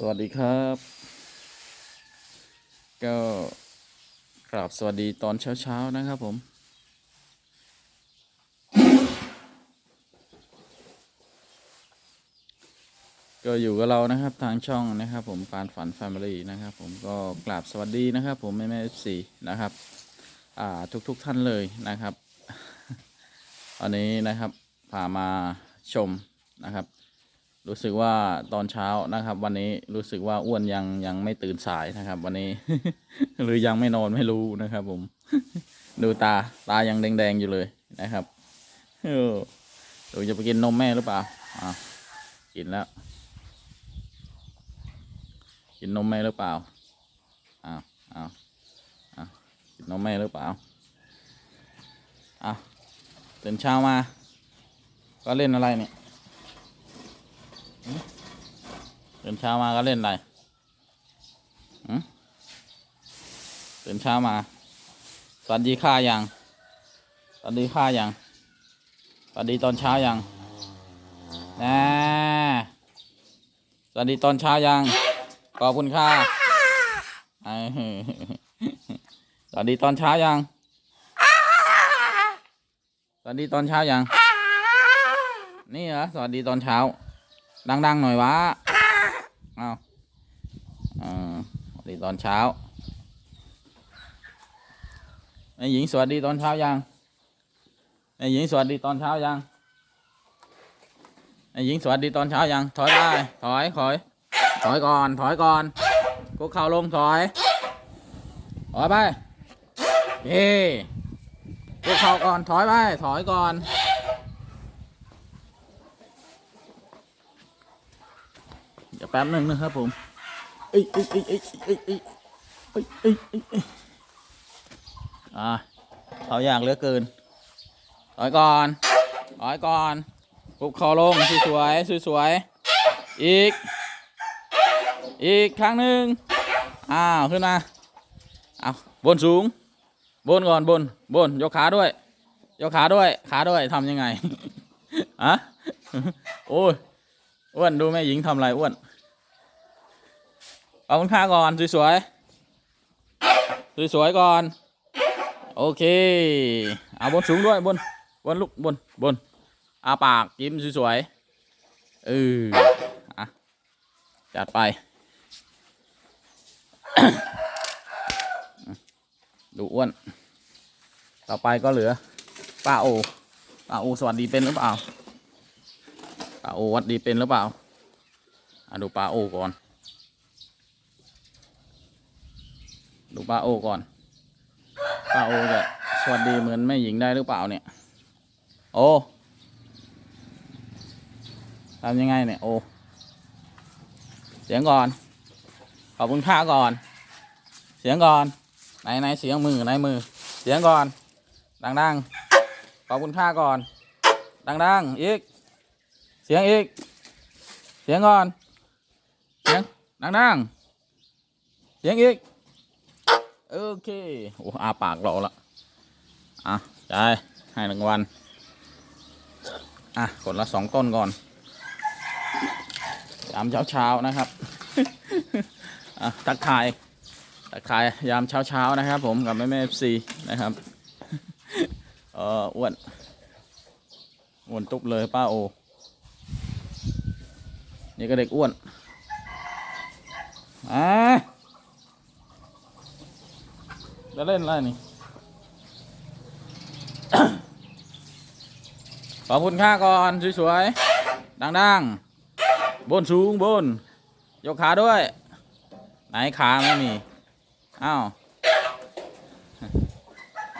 สวัสดีครับ ก็กราบสวัสดีตอนเช้าๆนะครับผม ก็อยู่กับเรานะครับทางช่องนะครับ ผมปานฝันแฟมิลี่นะครับ ผมก็กราบสวัสดีนะครับ ผมแม่แม่เอฟซีนะครับ อ่าทุกๆทท่านเลยนะครับวันนี้นะครับพามาชมนะครับ รู้สึกว่าตอนเช้านะครับ วันนี้รู้สึกว่าอ้วนยังยังไม่ตื่นสายนะครับ วันนี้ หรือยังไม่นอนไม่รู้นะครับ ผม ดูตาตายังแดงๆอยู่เลยนะครับเออดูจะไปกินนมแม่หรือเปล่าอ่ากินแล้ว กินนมแม่หรือเปล่าอ้าวอ้าวอ้าวกินนมแม่หรือเปล่าอ้าวตื่นเช้ามา ก็เล่นอะไรเนี่ย ตื่นเช้ามาก็เล่นอะไรหืมตื่นเช้ามา สวัสดีค่ายัง สวัสดีค่ายัง สวัสดีตอนเช้ายังนะสวัสดีตอนเช้ายัง ขอบคุณค่าสวัสดีตอนเช้ายัง สวัสดีตอนเช้ายัง นี่เหรอ สวัสดีตอนเช้า ดังๆหน่อยวะเอาอ่าสวัสดีตอนเช้าแม่หญิงสวัสดีตอนเช้ายังแม่หญิงสวัสดีตอนเช้ายังแม่หญิงสวัสดีตอนเช้ายัง ถอยไปถอยถอย ถอยก่อน ถอยก่อนกุกเข่าลงถอย ถอยไปเย่กุกเข่าก่อน ถอยไป ถอยก่อน เดี๋ยว แป๊บหนึ่งนะครับผมเอ้ยเอ้ยเอ้ยเอ้ยเอ้ยเอ้ยเอ้ยเอ้ยเอ้ยเอ้ยอ่าเขาอยากเหลือเกินถอยก่อนถอยก่อนปุกคอลงสวยๆสวยๆอีก อีกครั้งหนึ่งอ้าวขึ้นมาเอาบนสูง บนก่อนบนบนยกขาด้วย ยกขาด้วย ขาด้วยทำยังไงอะโอ้ยอ้วนดูแม่หญิงทำอะไรอ้วน เอาคุณค่าก่อน สวยๆ สวยๆ ก่อน โอเค เอาบนสูงด้วยบน บนลุกบนบนอาปากยิ้มสวยๆเอออะจัดไป ดูอ้วน ต่อไปก็เหลือป้าโอป้าโอสวัสดีเป็นหรือเปล่าปลาโอวัดดีเป็นหรือเปล่าอะดูปลาโอก่อน ดูปลาโอก่อนปลาโอจะสวัสดีเหมือนแม่หญิงได้หรือเปล่าเนี่ย โอทำยังไงเนี่ยโอเสียงก่อน ขอบคุณค่าก่อน เสียงก่อนไหนไหนเสียงมือไหนมือ เสียงก่อน ดังๆขอบคุณค่าก่อน ดังๆอีก เสียงอีก เสียงก่อน เสียงดังๆเสียงอีก โอเคโอ้อาปากรอละอะใจายให้รางวัลอะคนละสองต้นก่อนยามเช้าเช้านะครับอะตักทายตักทายยามเช้าเช้านะครับ ผมกับแม่แม่เอฟซีนะครับเอออ้วนอ้วนตุบเลยป้าโอ นี่ก็เด็กอ้วนอ่า จะเล่นอะไรนี่ ขอบคุณค่าก่อนสวยๆดังๆ บนสูงบน ยกขาด้วย ไหนขาไม่มี อ้าว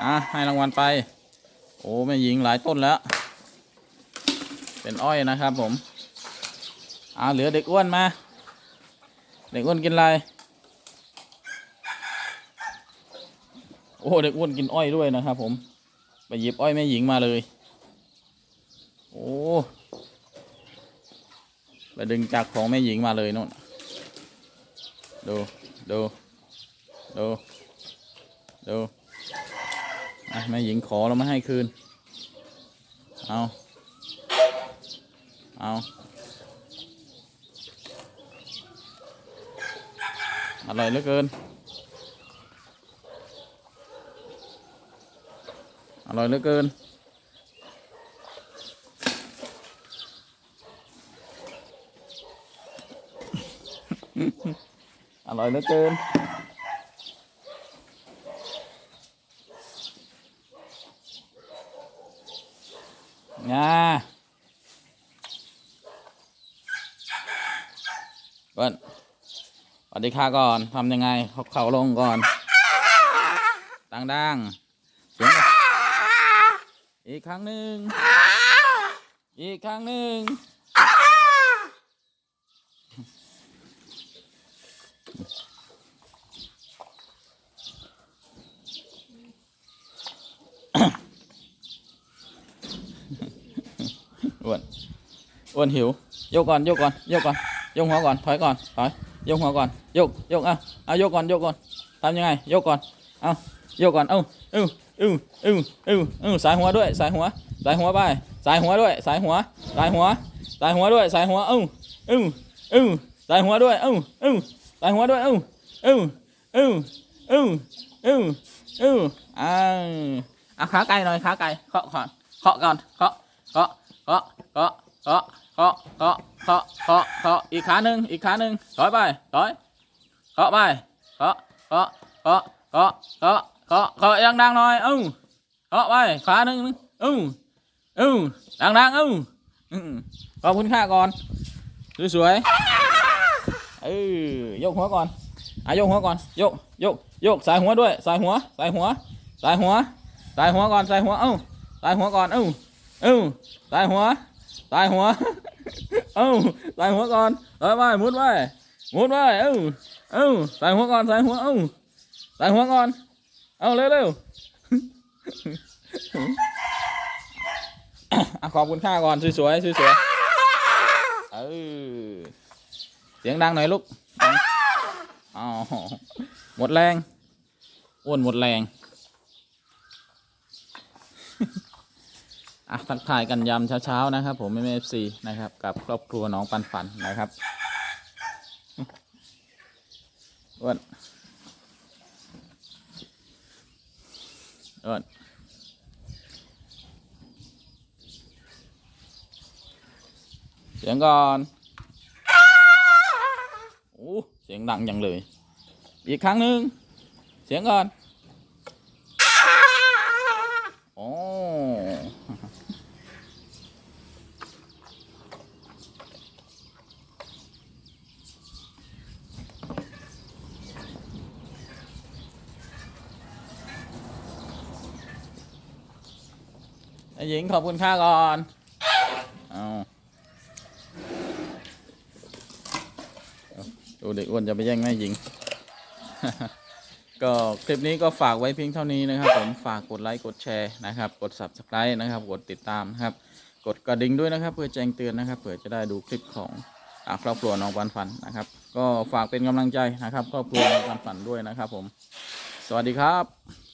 อะ ให้รางวัลไป โอ้แม่หญิงหลายต้นแล้ว เป็นอ้อยนะครับผมอ่าเหลือเด็กอ้วนมา เด็กอ้วนกินอะไร โอ้เด็กอ้วนกินอ้อยด้วยนะครับผม ไปหยิบอ้อยแม่หญิงมาเลย โอ้ไปดึงจากของแม่หญิงมาเลยนู่นดูดูดูดูแม่หญิงขอแล้วไม่ให้คืน เอาเอาอร่อยเหลือเกิน อร่อยเหลือเกิน อร่อยเหลือเกินงาเปิ้ลสวัสดีค่ะก่อนทำยังไงเขาเข่าลงก่อน ดังๆเสียงดัง อีกครั้งหนึ่ง อีกครั้งหนึ่ง อ้วนอ้วนหิว ยกก่อน ยกก่อน ยกก่อน ยกหัวก่อน ถอยก่อน ถอย ยกหัวก่อน ยก ยกอะเอายกก่อน ยกก่อนทำยังไง ยกก่อน เอายกก่อน เอ้าเอ้า เอ้าเอ้าเอ้าเอ้าสายหัวด้วย สายหัว สายหัวไป สายหัวด้วย สายหัว สายหัว สายหัวด้วย สายหัวเอ้าเอ้าเอ้าสายหัวด้วยเอ้าเอ้าสายหัวด้วยเอ้าเอ้าเอ้าเอ้าเอ้าเอ้าอ่าอะขาไก่หน่อยขาไก่เคาะก่อนเคาะก่อนเคาะเคาะเคาะเคาะเคาะเคาะเคาะเคาะเคาะเคาะอีกขาหนึ่งอีกขาหนึ่งถอยไปถอยเคาะไปเคาะเคาะเคาะเคาะเคาะ เคาะเคาดังๆหน่อยอึ้งเคาไปขาหนึ่งอึ้อึ้ดังๆอึ้ขอบคุณค่าก่อนสวยๆเออยกหัวก่อนอะยกหัวก่อนยกยกยกสายหัวด้วยสายหัวสายหัวสายหัวสายหัวก่อนสายหัวเอ้าสายหัวก่อนเอ้าเอ้าตายหัวตายหัวเอ้าตายหัวก่อนตายไปมุดไปมุดไปเอ้าเอ้าตายหัวก่อนตายหัวเอ้าตายหัวก่อน เอาเร็วเร็วขอบคุณค่าก่อนสวยๆสวยๆเออเสียงดังหน่อยลูกอ๋อหมดแรงอ้วนหมดแรงอะทักทายกันยามเช้าๆนะครับ ผมเอฟซีนะครับ กับครอบครัวน้องปันปันนะครับอ้วน อ้วนเสียงก่อนโอ้เสียงดังยังเลย อีกครั้งหนึ่งเสียงก่อนโอ้ ไอ้ หญิงขอบคุณค่าก่อนเอาดูเด็กอ้วนจะไปแย่งแม่หญิง ก็คลิปนี้ก็ฝากไว้เพียงเท่านี้นะครับผมฝากกดไลค์กดแชร์นะครับ กด subscribe นะครับ กดติดตามนะครับ กดกระดิ่งด้วยนะครับ เพื่อแจ้งเตือนนะครับเผื่อจะได้ดูคลิปของครอบครัวน้องปันฝันนะครับ ก็ฝากเป็นกำลังใจนะครับ ครอบครัวน้องปันฝันด้วยนะครับ ผม สวัสดีครับ